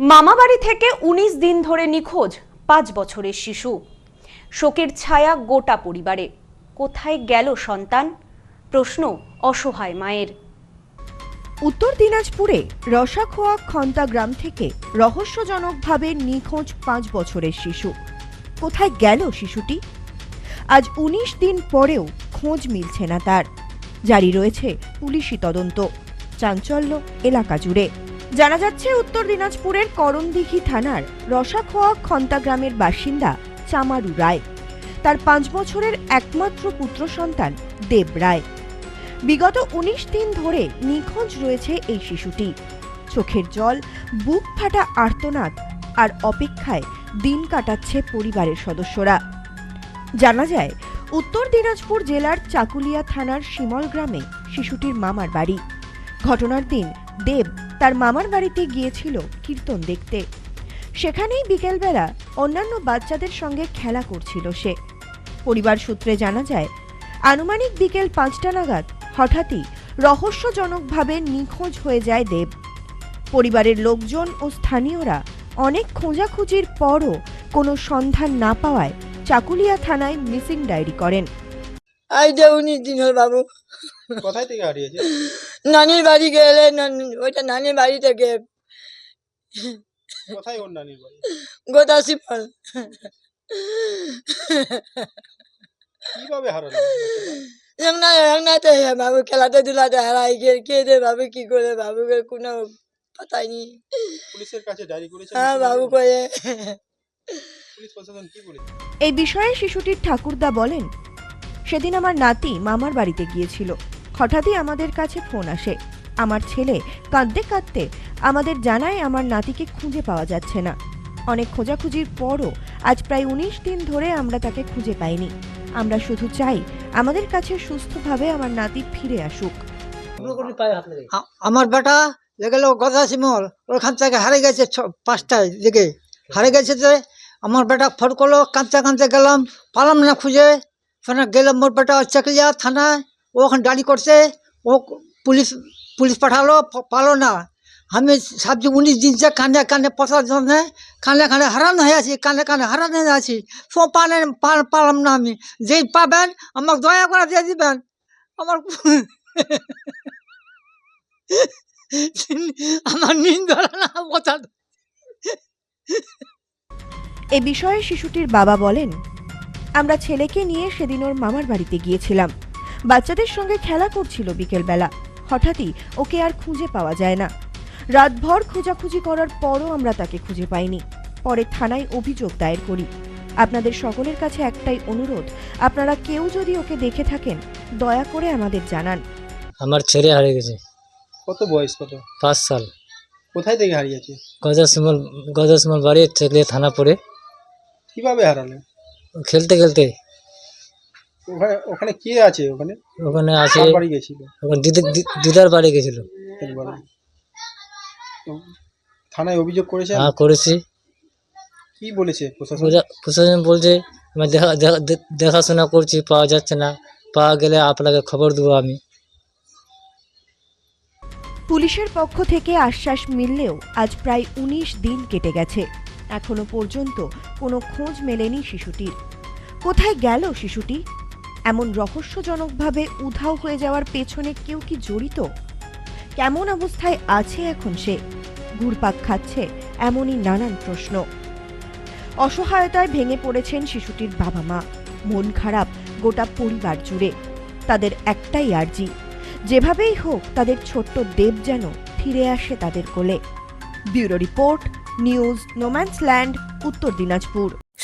মামাবাড়ি থেকে ১৯ দিন ধরে নিখোঁজ পাঁচ বছরের শিশু। শোকের ছায়া গোটা পরিবারে। কোথায় গেল সন্তান? প্রশ্ন অসহায় মায়ের। উত্তর দিনাজপুরে রসাখোয়া খন্তা গ্রাম থেকে রহস্যজনকভাবে নিখোঁজ পাঁচ বছরের শিশু। কোথায় গেল শিশুটি? আজ ১৯ দিন পরেও খোঁজ মিলছে না তার। জারি রয়েছে পুলিশি তদন্ত। চাঞ্চল্য এলাকা জুড়ে। জানা যাচ্ছে উত্তর দিনাজপুরের করমদিঘি থানার রসাখোয়া খন্তা গ্রামের বাসিন্দা চামারু রায়। তার পাঁচ বছরের একমাত্র পুত্র সন্তান দেব রায়। বিগত ১৯ দিন ধরে নিখোঁজ রয়েছে এই শিশুটি। চোখের জল, বুক ফাটা আর্তনাদ আর অপেক্ষায় দিন কাটাচ্ছে পরিবারের সদস্যরা। জানা যায়, উত্তর দিনাজপুর জেলার চাকুলিয়া থানার শিমল গ্রামে শিশুটির মামার বাড়ি। ঘটনার দিন দেব তার মামার বাড়িতে গিয়েছিল কীর্তন দেখতে। সেখানেই বিকেলবেলা অন্যান্য বাচ্চাদের সঙ্গে খেলা করছিল সে। পরিবার সূত্রে জানা যায় আনুমানিক বিকেল পাঁচটা নাগাদ হঠাৎই রহস্যজনকভাবে নিখোঁজ হয়ে যায় দেব। পরিবারের লোকজন ও স্থানীয়রা অনেক খোঁজাখুঁজির পরও কোনো সন্ধান না পাওয়ায় চাকুলিয়া থানায় মিসিং ডায়েরি করেন। আই যে উনিশ দিন হল বাবু। কোথায় থেকে হারিয়েছে? নানির বাড়ি গেলে নানি- ওইটা নানির বাড়ি থেকে। কোথায় ওর নানির বাড়ি? গোদাসি কীভাবে হারালো? এমনা এমনাতে বাবু খেলাতে ধুলাতে হারাই গিয়ে কে দে বাবু কি করে? বাবু কোনো পাতাই নি পুলিশের কাছে ডায়েরি করেছে হ্যাঁ বাবু করে। পুলিশ প্রশাসন কি বলেছে এই বিষয়ে শিশুটির ঠাকুরদা বলেন সেদিন আমার নাতি মামার বাড়িতে গিয়েছিল। হঠাৎই আমাদের কাছে ফোন আসে। আমার ছেলে কাঁদতে কাঁদতে আমাদের জানায় আমার নাতিকে খুঁজে পাওয়া যাচ্ছে না। অনেক খোঁজাখুঁজির পরও আজ প্রায় উনিশ দিন ধরে আমরা তাকে খুঁজে পাইনি। আমরা শুধু চাই আমাদের কাছে সুস্থভাবে আমার নাতি ফিরে আসুক। আমার বেটা গেল গদা শিমল ওখান থেকে হারে গেছে পাঁচটায় দিকে। হারে গেছে যে আমার বেটা ফোন করল, কাঁদতে কাঁদতে গেলাম, পালাম না খুঁজে। গেলাম, মোর বেটা চাকরিয়া থানায়। ও ওখানে ডালি করছে, ও পুলিশ পুলিশ পাঠালো পালো না। আমি ভাবছি উনিশ দিন যে কানে কানে পচার জন্য কানে কানে হারান হয়ে আছি, কানে কানে হারান হয়ে আছি। সো পানে পালাম না আমি। যেই পাবেন, আমাকে দয়া করে দিয়ে দিবেন। আমার আমার নিন্দ ধরে না কথা এ বিষয়ে শিশুটির বাবা বলেন, আমরা ছেলেকে নিয়ে সেদিন ওর মামার বাড়িতে গিয়েছিলাম। বাচ্চাদের সঙ্গে খেলা করছিল বিকেলবেলা। হঠাৎই ওকে আর খুঁজে পাওয়া যায় না। রাতভর খোঁজাখুঁজি করার পরও আমরা তাকে খুঁজে পাইনি। পরে থানায় অভিযোগ দায়ের করি। আপনাদের সকলের কাছে একটাই অনুরোধ আপনারা কেউ যদি ওকে দেখে থাকেন দয়া করে আমাদের জানান। আমার ছেলে হারিয়ে গেছে। কত বয়স কত? পাঁচ সাল। কোথায় থেকে হারিয়েছে? গজাসমল গজাসমল বাড়ি থেকে থানা পড়ে। কীভাবে হারালে খেলতে খেলতে ওখানে ওখানে কে আছে? ওখানে ওখানে আছে কার বাড়ি গেছিল? ওখানে দিদি- দি- দিদার বাড়ি গেছিল। এর বাড়ি। তো থানায় অভিযোগ করেছে হ্যাঁ করেছি। কি বলেছে প্রশাসন? প্রশা- প্রশাসন বলছে আমি দেখা দেখা- দে- দেখাশোনা করছি পাওয়া যাচ্ছে না। পাওয়া গেলে আপনাকে খবর দেবো আমি। পুলিশের পক্ষ থেকে আশ্বাস মিললেও আজ প্রায় উনিশ দিন কেটে গেছে। এখনও পর্যন্ত কোনো খোঁজ মেলেনি শিশুটির। কোথায় গেল শিশুটি? এমন রহস্যজনকভাবে উধাও হয়ে যাওয়ার পেছনে কেউ কি জড়িত? কেমন অবস্থায় আছে এখন সে? ঘুরপাক খাচ্ছে এমনই নানান প্রশ্ন। অসহায়তায় ভেঙে পড়েছেন শিশুটির বাবা মা। মন খারাপ গোটা পরিবার জুড়ে। তাদের একটাই আর্জি, যেভাবেই হোক তাদের ছোট্ট দেব যেন ফিরে আসে তাদের কোলে। Bureau report, news, no man's land, Uttar Dinajpur.